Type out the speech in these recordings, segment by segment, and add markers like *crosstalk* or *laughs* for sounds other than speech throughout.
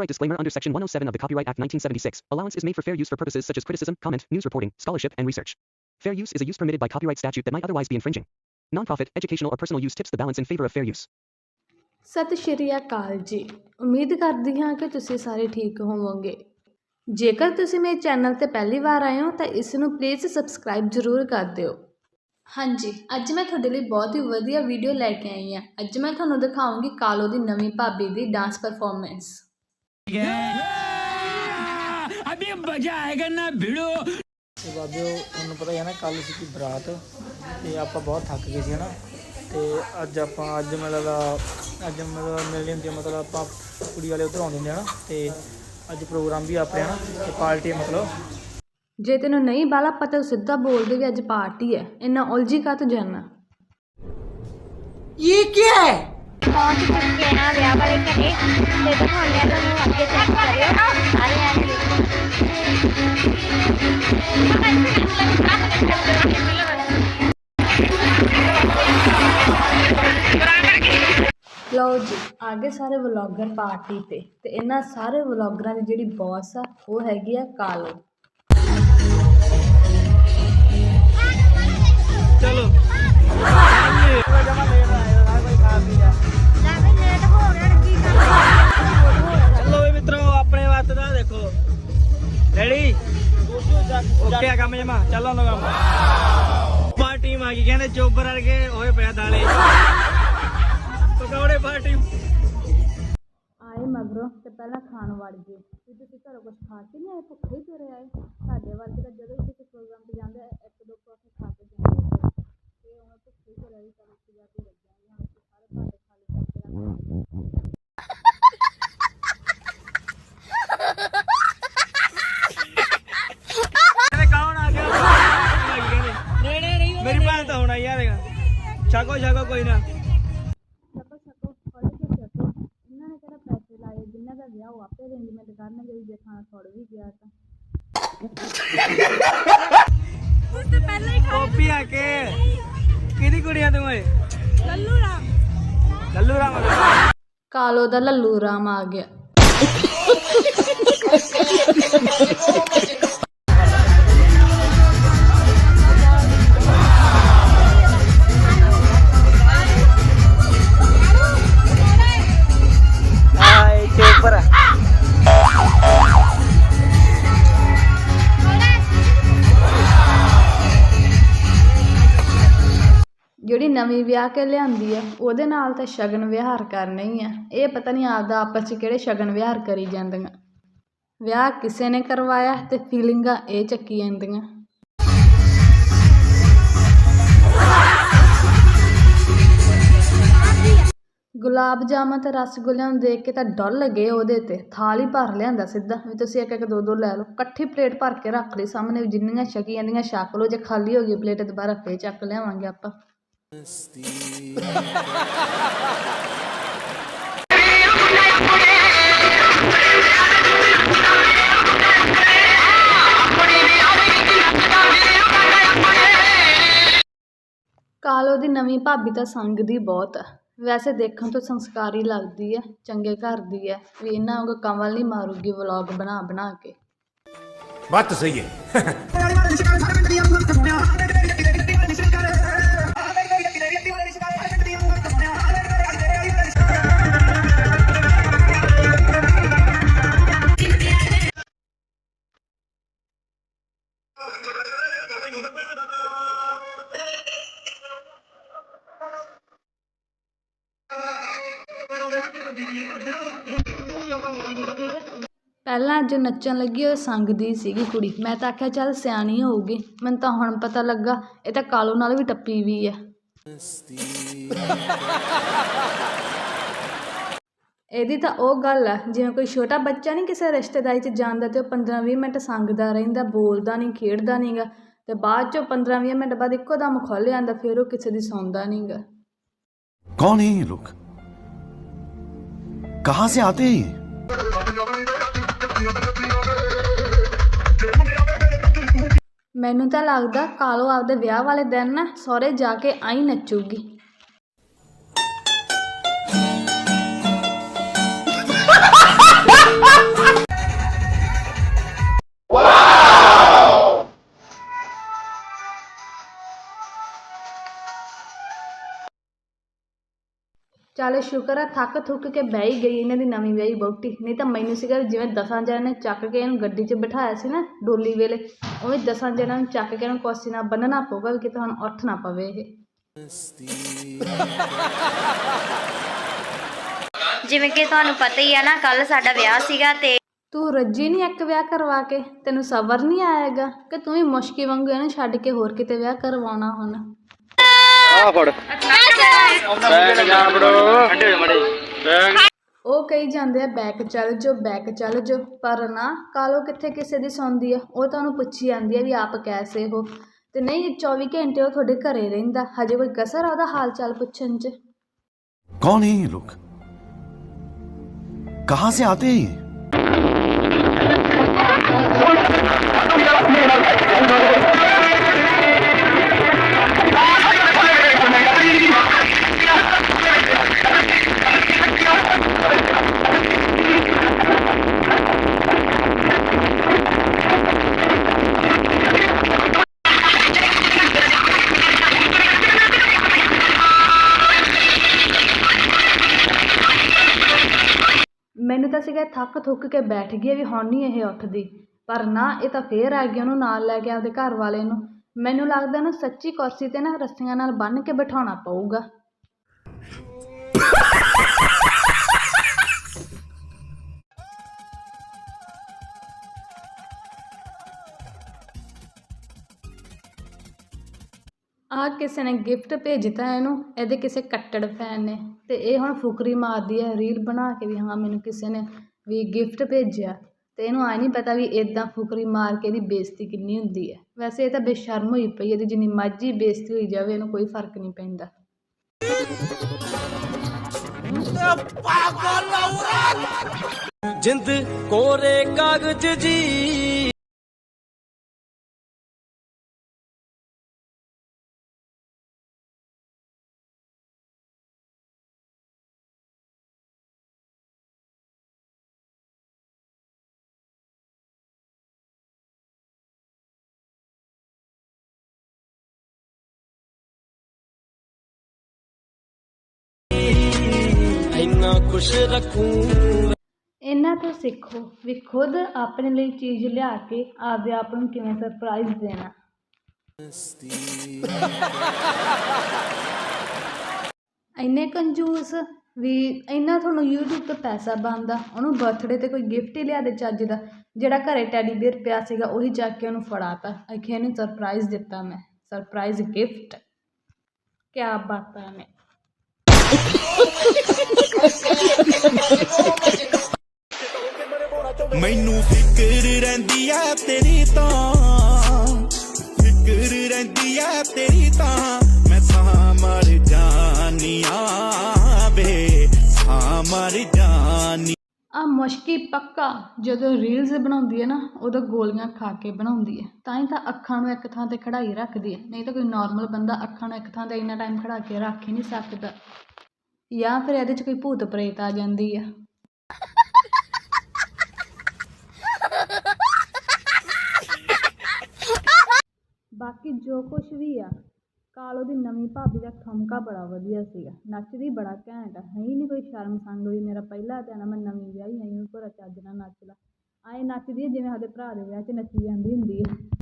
Copyright disclaimer under Section 107 of the Copyright Act 1976. Allowance is made for fair use for purposes such as criticism, comment, news reporting, scholarship, and research. Fair use is a use permitted by copyright statute that might otherwise be infringing. Nonprofit, educational, or personal use tips the balance in favor of fair use. ਸਤਿ ਸ਼੍ਰੀ ਅਕਾਲ ਜੀ ਉਮੀਦ ਕਰਦੀ ਹਾਂ ਕਿ ਤੁਸੀਂ ਸਾਰੇ ਠੀਕ ਹੋਵੋਗੇ ਜੇਕਰ ਤੁਸੀਂ ਮੇਰੇ ਚੈਨਲ ਤੇ ਪਹਿਲੀ ਵਾਰ ਆਏ ਹੋ ਤਾਂ ਇਸ ਨੂੰ ਪਲੀਜ਼ ਸਬਸਕ੍ਰਾਈਬ ਜ਼ਰੂਰ ਕਰ ਦਿਓ ਹਾਂਜੀ ਅੱਜ ਮੈਂ ਤੁਹਾਡੇ ਲਈ ਬਹੁਤ ਹੀ ਵਧੀਆ ਵੀਡੀਓ ਲੈ ਕੇ ਆਈ ਹਾਂ ਅੱਜ ਮੈਂ ਤੁਹਾਨੂੰ ਦਿਖਾਉਂਗੀ ਕਾਲੋ ਦੀ ਨਵੀਂ ਭਾਬੀ ਦੀ ਡਾਂਸ ਪਰਫਾਰਮੈਂਸ ਤੁਹਾਨੂੰ ਪਤਾ ਹੈ ਨਾ ਕੱਲ ਸੀ ਬਰਾਤ ਤੇ ਆਪਾਂ ਬਹੁਤ ਥੱਕ ਗਏ ਸੀ ਹਨਾ ਤੇ ਅੱਜ ਆਪਾਂ ਅੱਜ ਮਤਲਬ ਅੱਜ ਮਤਲਬ ਮਿਲਦੇ ਹੁੰਦੇ ਮਤਲਬ ਆਪਾਂ ਕੁੜੀ ਵਾਲੇ ਉਧਰ ਆਉਂਦੇ ਹੁੰਦੇ ਹਨਾ ਤੇ ਅੱਜ ਪ੍ਰੋਗਰਾਮ ਵੀ ਆਪਣੇ ਹਨਾ ਤੇ ਪਾਰਟੀ ਮਤਲਬ ਜੇ ਤੈਨੂੰ ਨਹੀਂ ਬਾਲਾ ਪਤਾ ਸਿੱਧਾ ਬੋਲ ਦੇ ਵੀ ਅੱਜ ਪਾਰਟੀ ਹੈ ਇੰਨਾ ਉਲਝੀ ਕਾ ਤੂੰ ਜਾਣਾ ਇਹ ਕੀ ਹੈ ਪਹੁੰਚ ਚੁੱਕੇ ਹਾਂ ਵਿਆਹ ਵਾਲੇ ਘਰੇ। ਤੇ ਦਿਖਾਉਂਦੇ ਆ ਤੁਹਾਨੂੰ ਅੱਗੇ ਚੈੱਕ ਕਰਿਓ। ਸਾਰੇ ਜਾਣੇ ਲਓ ਜੀ ਆਗੇ ਸਾਰੇ ਵਲੌਗਰ ਪਾਰਟੀ ਤੇ। ਤੇ ਇਹਨਾਂ ਸਾਰੇ ਵਲੌਗਰਾਂ ਦੀ ਜਿਹੜੀ ਬੌਸ ਆ ਉਹ ਹੈਗੀ ਆ ਕਾਲੋ। ਚਲੋ। ਪਹਿਲਾਂ ਖਾਣ ਵੜ ਗਏ। ਵੀ ਤੁਸੀਂ ਘਰੋਂ ਕੁਝ ਖਾ ਕੇ ਨਹੀਂ ਆਏ? ਭੁੱਖੇ ਹੀ ਤੁਰੇ ਆਏ। ਸਾਡੇ ਵਰਗੇ ਤਾਂ ਜਦੋਂ ਵੀ ਕਿਸੇ ਪ੍ਰੋਗਰਾਮ ਤੇ ਜਾਂਦੇ ਇੱਕ ਦੋ ਪਰੌਂਠੇ ਖਾ ਕੇ ਜਾਂਦੇ ਆ। ਤੇ ਹੁਣ ਭੁੱਖੇ ਹੀ ਤੁਰੇ ਆਏ ਤਾਂ ਉੱਥੇ ਲੱਗਿਆ ਹੁਣ ਉੱਥੇ ਸਾਰੇ ਭਾਂਡੇ ਖਾਲੀ ਕਰਕੇ ਰੱਖ ਮੇਰੀ ਭੈਣ ਤਾਂ ਹੁਣ ਆਈ ਆ, ਦੇਖ। ਕੋਈ ਨਾ ਛਕੋ ਛਕੋ ਫੜ ਕੇ ਛਕੋ ਇਹਨਾਂ ਨੇ ਕਿਹੜਾ ਪੈਸੇ ਲਾਏ ਜਿਨ੍ਹਾਂ ਦਾ ਵਿਆਹ ਉਹ ਆਪੇ ਅਰੇਂਜਮੈਂਟ ਕਰਨਗੇ ਵੀ ਜੇ ਖਾਣਾ ਥੋੜ ਵੀ ਗਿਆ ਤਾਂ ਕਾਪੀ ਆ ਕੇ। ਕਿਹਦੀ ਕੁੜੀਆਂ ਤੂੰ ਓਏ? ਲੱਲੂ ਰਾਮ। ਲੱਲੂ ਰਾਮ ਕਾਲੋ ਦਾ ਲੱਲੂ ਰਾਮ ਆ ਗਿਆ। *laughs* ਨਵੀਂ ਵਿਆਹ ਕੇ ਲਿਆਂਦੀ ਆ, ਉਹਦੇ ਨਾਲ ਤਾਂ ਸ਼ਗਨ ਵਿਹਾਰ ਕਰਨਾ ਹੀ ਆ। ਇਹ ਪਤਾ ਨਹੀਂ ਆਪਦਾ ਆਪਸ 'ਚ ਕਿਹੜੇ ਸ਼ਗਨ ਵਿਹਾਰ ਕਰੀ ਜਾਂਦੀਆਂ। ਵਿਆਹ ਕਿਸੇ ਨੇ ਕਰਵਾਇਆ ਤੇ ਫੀਲਿੰਗਾਂ ਇਹ ਚੱਕੀ ਜਾਂਦੀਆਂ ਗੁਲਾਬ ਜਾਮਨ ਤੇ ਰਸਗੁੱਲਿਆਂ ਨੂੰ ਦੇਖ ਕੇ ਤਾਂ ਡੁੱਲ ਗਏ ਉਹਦੇ ਤੇ। ਥਾਲ ਹੀ ਭਰ ਲਿਆਂਦਾ ਸਿੱਧਾ, ਵੀ ਤੁਸੀਂ ਇੱਕ ਇੱਕ ਦੋ ਦੋ ਲੈ ਲਓ। ਇਕੱਠੀ ਪਲੇਟ ਭਰ ਕੇ ਰੱਖ ਲਈ ਸਾਹਮਣੇ, ਵੀ ਜਿੰਨੀਆਂ ਛਕੀ ਜਾਂਦੀਆਂ ਛਕ ਲਓ। ਜੇ ਖਾਲੀ ਹੋ ਗਈ ਪਲੇਟ, ਦੁਬਾਰਾ ਫੇਰ ਚੱਕ ਲਿਆਵਾਂਗੇ ਆਪਾਂ। ਕਾਲੋ ਦੀ ਨਵੀਂ ਭਾਬੀ ਤਾਂ ਸੰਗਦੀ ਬਹੁਤ ਆ। ਵੈਸੇ ਦੇਖਣ ਤੋਂ ਸੰਸਕਾਰੀ ਲੱਗਦੀ ਹੈ ਚੰਗੇ ਘਰ ਦੀ ਹੈ ਵੀ ਇਹਨਾਂ ਵਾਂਗੂ ਕਮਲ ਨਹੀਂ ਮਾਰੂਗੀ ਵਲੌਗ ਬਣਾ ਬਣਾ ਕੇ। ਬਾਤ ਸਹੀ ਹੈ। *laughs* *laughs* ਪਹਿਲਾਂ ਜੋ ਨੱਚਣ ਲੱਗੀ ਉਹ ਸੰਗਦੀ ਸੀਗੀ ਕੁੜੀ। ਮੈਂ ਤਾਂ ਆਖਿਆ, ਚੱਲ ਸਿਆਣੀ ਹੋਊਗੀ। ਮੈਨੂੰ ਤਾਂ ਹੁਣ ਪਤਾ ਲੱਗਾ, ਇਹ ਤਾਂ ਕਾਲੋ ਨਾਲ ਵੀ ਟੱਪੀ ਵੀ ਹੈ ਇਹਦੀ ਤਾਂ ਉਹ ਗੱਲ ਆ, ਜਿਵੇਂ ਕੋਈ ਛੋਟਾ ਬੱਚਾ ਨਹੀਂ ਕਿਸੇ ਰਿਸ਼ਤੇਦਾਰੀ 'ਚ ਜਾਂਦਾ ਤੇ ਉਹ 15-20 ਮਿੰਟ ਸੰਗਦਾ ਰਹਿੰਦਾ, ਬੋਲਦਾ ਨਹੀਂ ਖੇਡਦਾ ਨਹੀਂਗਾ ਤੇ ਬਾਅਦ 'ਚੋਂ 15-20 ਮਿੰਟ ਬਾਅਦ ਇੱਕੋ ਦਮ ਖੁੱਲ ਜਾਂਦਾ, ਫਿਰ ਉਹ ਕਿਸੇ ਦੀ ਸੌਂਦਾ ਨਹੀਂਗਾ ਕੌਣ ਹੈ ਇਹ ਲੋਕ? ਕਹਾਂ ਸੇ ਆਤੇ ਹੈ ਮੈਨੂੰ ਤਾਂ ਲੱਗਦਾ ਕਾਲੋ ਆਪਦੇ ਵਿਆਹ ਵਾਲੇ ਦਿਨ ਨਾ ਸਹੁਰੇ ਜਾ ਕੇ ਆਈ ਨੱਚੂਗੀ। ਚੱਲ ਸ਼ੁਕਰ ਆ ਥੱਕ ਥੁੱਕ ਕੇ ਬਹਿ ਹੀ ਗਈ ਇਹਨਾਂ ਦੀ ਨਵੀਂ ਵਿਆਹੀ ਵਹੁਟੀ। ਨਹੀਂ ਤਾਂ ਮੈਨੂੰ ਸੀਗਾ ਜਿਵੇਂ ਦਸਾਂ ਜਣਿਆਂ ਨੇ ਚੱਕ ਕੇ ਇਹਨੂੰ ਗੱਡੀ 'ਚ ਬਿਠਾਇਆ ਸੀ ਨਾ ਡੋਲੀ ਵੇਲੇ ਉਵੇਂ ਦਸਾਂ ਜਣਿਆਂ ਨੂੰ ਚੱਕ ਕੇ ਇਹਨੂੰ ਕੁਰਸੀ ਨਾਲ ਬੰਨਣਾ ਪਊਗਾ ਵੀ ਕਿਤੇ ਹੁਣ ਉੱਠ ਨਾ ਪਵੇ ਇਹ। ਜਿਵੇਂ ਕਿ ਤੁਹਾਨੂੰ ਪਤਾ ਹੀ ਆ ਨਾ ਕੱਲ ਸਾਡਾ ਵਿਆਹ ਸੀਗਾ ਤੇ ਤੂੰ ਰੱਜੀ ਨਹੀਂ ਇੱਕ ਵਿਆਹ ਕਰਵਾ ਕੇ ਤੈਨੂੰ ਸਬਰ ਨਹੀਂ ਆਏਗਾ ਕਿ ਤੂੰ ਵੀ ਮੁਸ਼ਕੀ ਵਾਂਗੂ ਇਹਨੂੰ ਛੱਡ ਕੇ ਹੋਰ ਕਿਤੇ ਵਿਆਹ ਕਰਵਾਉਣਾ ਹੁਣ? ਬੈਗ ਉਹ ਕਹੀ ਜਾਂਦੇ ਆ ਬੈਕ ਚੱਲ ਜੋ ਬੈਕ ਚੱਲ ਜੋ। ਪਰ ਨਾ ਕਾਲੋ ਕਿੱਥੇ ਕਿਸੇ ਦੀ ਸੌਂਦੀ ਆ? ਉਹ ਤੁਹਾਨੂੰ ਪੁੱਛੀ ਜਾਂਦੀ ਆ ਵੀ ਆਪ ਕੈਸੇ ਹੋ? ਤੇ ਨਹੀਂ 24 ਘੰਟੇ ਉਹ ਤੁਹਾਡੇ ਘਰੇ ਰਹਿੰਦਾ। ਹਜੇ ਕੋਈ ਕਸਰ ਆ ਹਾਲ ਚਾਲ ਪੁੱਛਣ 'ਚ? ਕੌਣ ਹੈ ਲੋਕ? ਕਹਾਂ ਸੇ ਆਤੇ ਹੈ ਮੈਨੂੰ ਥੱਕ ਥੁੱਕ ਕੇ ਬੈਠ ਗਈ ਵੀ ਹੁਣ ਨਹੀਂ ਇਹ ਉੱਠਦੀ। ਪਰ ਨਾ, ਇਹ ਤਾਂ ਫੇਰ ਆ ਗਈ ਉਹਨੂੰ ਨਾਲ ਲੈ ਕੇ ਆਪਦੇ ਘਰ ਵਾਲੇ ਨੂੰ। ਮੈਨੂੰ ਲੱਗਦਾ ਇਹਨੂੰ ਸੱਚੀ ਕੁਰਸੀ ਤੇ ਨਾ ਰੱਸੀਆਂ ਨਾਲ ਬੰਨ੍ਹ ਕੇ ਬਿਠਾਉਣਾ ਪਊਗਾ। ਆ ਕਿਸੇ ਨੇ ਗਿਫਟ ਭੇਜਤਾ ਇਹਨੂੰ, ਇਹਦੇ ਕਿਸੇ ਕੱਟੜ ਫੈਨ ਨੇ। ਤੇ ਇਹ ਹੁਣ ਫੁਕਰੀ ਮਾਰਦੀ ਹੈ ਰੀਲ ਬਣਾ ਕੇ ਵੀ ਹਾਂ, ਮੈਨੂੰ ਕਿਸੇ ਨੇ ਵੀ ਗਿਫਟ ਭੇਜਿਆ ਤੇ ਇਹਨੂੰ ਆ ਨਹੀਂ ਪਤਾ ਵੀ ਇੱਦਾਂ ਫੁਕਰੀ ਮਾਰ ਕੇ ਇਹਦੀ ਬੇਇੱਜ਼ਤੀ ਕਿੰਨੀ ਹੁੰਦੀ ਹੈ। ਵੈਸੇ ਇਹ ਤਾਂ ਬੇਸ਼ਰਮ ਹੋਈ ਪਈ ਇਹਦੀ ਜਿੰਨੀ ਮਰਜ਼ੀ ਬੇਇੱਜ਼ਤੀ ਹੋਈ ਜਾਵੇ, ਇਹਨੂੰ ਕੋਈ ਫ਼ਰਕ ਨਹੀਂ ਪੈਂਦਾ। ਜਿੰਦ ਕੋਰੇ ਕਾਗਜ਼ ਜੀ। ਖੁਸ਼ ਰੱਖੂੰ। ਇਹਨਾਂ ਤੋਂ ਸਿੱਖੋ ਵੀ ਖੁਦ ਆਪਣੇ ਲਈ ਚੀਜ਼ ਲਿਆ ਕੇ ਆਪਦੇ ਆਪ ਨੂੰ ਕਿਵੇਂ ਸਰਪ੍ਰਾਈਜ਼ ਦੇਣਾ। ਇੰਨੇ ਕੰਜੂਸ ਵੀ ਇੰਨਾ ਤੁਹਾਨੂੰ YouTube ਤੋਂ ਪੈਸਾ ਬਣਦਾ, ਉਹਨੂੰ ਬਰਥਡੇ ਤੇ ਕੋਈ ਗਿਫਟ ਹੀ ਲਿਆ ਦੇ ਚੱਜ ਦਾ, ਜਿਹੜਾ ਘਰੇ ਟੈਡੀ ਬੀਅਰ ਪਿਆ ਸੀਗਾ, ਉਹੀ ਚੱਕ ਕੇ ਉਹਨੂੰ ਫੜਾਤਾ। ਅਖੇ ਇਹਨੂੰ ਸਰਪ੍ਰਾਈਜ਼ ਦਿੱਤਾ ਮੈਂ ਸਰਪ੍ਰਾਈਜ਼ ਗਿਫਟ ਕਿਆ ਬਾਤਾਂ ਨੇ। ਮੈਨੂੰ ਫਿਕਰ ਰਹਿੰਦੀ ਐ ਤੇਰੀ ਤਾਂ। ਫਿਕਰ ਰਹਿੰਦੀ ਐ ਤੇਰੀ ਤਾਂ। ਮੈਂ ਸਾਂ ਮਰ ਜਾਨੀਆਂ ਵੇ। ਸਾਂ ਮਰ ਜਾਨੀ ਆ ਮੁਸ਼ਕੀ ਪੱਕਾ, ਜਦੋਂ ਰੀਲਸ ਬਣਾਉਂਦੀ ਹੈ ਨਾ, ਉਦੋਂ ਗੋਲੀਆਂ ਖਾ ਕੇ ਬਣਾਉਂਦੀ ਹੈ ਤਾਂ ਹੀ ਤਾਂ ਅੱਖਾਂ ਨੂੰ ਇੱਕ ਥਾਂ ਤੇ ਖੜਾਈ ਰੱਖਦੀ ਹੈ ਨਹੀਂ ਤਾਂ ਕੋਈ ਨਾਰਮਲ ਬੰਦਾ ਅੱਖਾਂ ਨੂੰ ਇੱਕ ਥਾਂ ਤੇ ਇੰਨਾ ਟਾਈਮ ਖੜਾ ਕੇ ਰੱਖ ਹੀ ਨਹੀਂ ਸਕਦਾ। ਜਾਂ ਫਿਰ ਇਹਦੇ 'ਚ ਕੋਈ ਭੂਤ ਪ੍ਰੇਤ ਆ ਜਾਂਦੀ ਆ। ਬਾਕੀ ਜੋ ਕੁਝ ਵੀ ਆ, ਕਾਲੋ ਦੀ ਨਵੀਂ ਭਾਬੀ ਦਾ ਠਮਕਾ ਬੜਾ ਵਧੀਆ ਸੀਗਾ। ਨੱਚਦੀ ਬੜਾ ਘੈਂਟ ਆ। ਹੈ ਹੀ ਨਹੀਂ ਕੋਈ ਸ਼ਰਮ ਸੰਗ ਹੋਈ ਮੇਰਾ ਪਹਿਲਾ ਤੇ ਮੈਂ ਨਵੀਂ ਵਿਆਹੀ ਆਈ ਹਾਂ ਭਰਾ ਚੱਜ ਨਾਲ ਨੱਚ ਲਾ। ਆਏ ਨੱਚਦੀ ਆ, ਜਿਵੇਂ ਸਾਡੇ ਭਰਾ ਦੇ ਵਿਆਹ 'ਚ ਨੱਚੀ ਜਾਂਦੀ ਹੁੰਦੀ ਆ।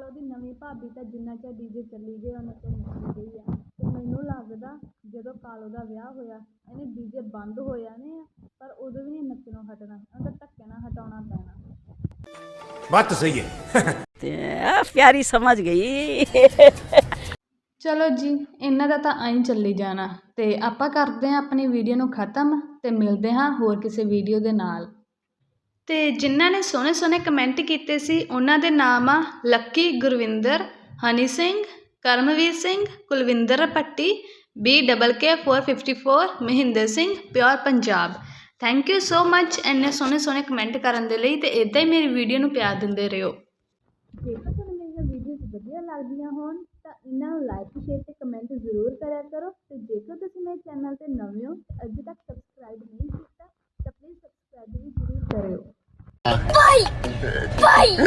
ਨਾਲ ਉਹਦੀ ਨਵੀਂ ਭਾਬੀ ਤਾਂ ਜਿੰਨਾ ਚਿਰ ਡੀਜੇ ਚੱਲੀ ਗਏ ਉਹਨਾਂ ਤੋਂ ਮੁੱਕ ਗਈ ਆ। ਤੇ ਮੈਨੂੰ ਲੱਗਦਾ ਜਦੋਂ ਕਾਲੋ ਦਾ ਵਿਆਹ ਹੋਇਆ ਇਹਨੇ ਡੀਜੇ ਬੰਦ ਹੋ ਜਾਣੇ ਆ ਪਰ ਉਦੋਂ ਵੀ ਨਹੀਂ ਨੱਚਣੋਂ ਹਟਣਾ ਉਹਦਾ ਧੱਕੇ ਨਾਲ ਹਟਾਉਣਾ ਪੈਣਾ। ਬਾਤ ਸਹੀ ਹੈ। ਤੇ ਆ ਪਿਆਰੀ ਸਮਝ ਗਈ। ਚਲੋ ਜੀ ਇਹਨਾਂ ਦਾ ਤਾਂ ਆਈ ਚੱਲੀ ਜਾਣਾ। ਤੇ ਆਪਾਂ ਕਰਦੇ ਆਂ ਆਪਣੀ ਵੀਡੀਓ ਨੂੰ ਖਤਮ ਤੇ ਮਿਲਦੇ ਹਾਂ ਹੋਰ ਕਿਸੇ ਵੀਡੀਓ ਦੇ ਨਾਲ। ਅਤੇ ਜਿਨ੍ਹਾਂ ਨੇ ਸੋਹਣੇ ਸੋਹਣੇ ਕਮੈਂਟ ਕੀਤੇ ਸੀ, ਉਹਨਾਂ ਦੇ ਨਾਮ ਆ Lucky Gurvinder, Honey Singh, Karamvir Singh, Kulwinder Bhatti B double K 454 Mahinder Singh, pure Punjab. Thank you so much ਇੰਨੇ ਸੋਹਣੇ ਸੋਹਣੇ ਕਮੈਂਟ ਕਰਨ ਦੇ ਲਈ ਤੇ ਇਦਾਂ ਹੀ ਮੇਰੀ ਵੀਡੀਓ ਨੂੰ ਪਿਆਰ ਦਿੰਦੇ ਰਹੋ। ਜੇਕਰ ਤੁਹਾਨੂੰ ਮੇਰੀਆਂ ਵੀਡੀਓਜ਼ ਵਧੀਆ ਲੱਗਦੀਆਂ ਹੋਣ, ਤਾਂ ਇਹਨਾਂ ਨੂੰ ਲਾਈਕ ਸ਼ੇਅਰ ਤੇ ਕਮੈਂਟ ਜ਼ਰੂਰ ਕਰਿਆ ਕਰੋ ਤੇ ਜੇਕਰ ਤੁਸੀਂ ਮੇਰੇ ਚੈਨਲ ਤੇ ਨਵੇਂ ਹੋ, ਤੇ ਅਜੇ ਤੱਕ ਕੀਤਾ ਤਾਂ ਪਲੀਜ਼ ਸਬਸਕ੍ਰਾਈਬ ਵੀ ਜ਼ਰੂਰ ਕਰਿਓ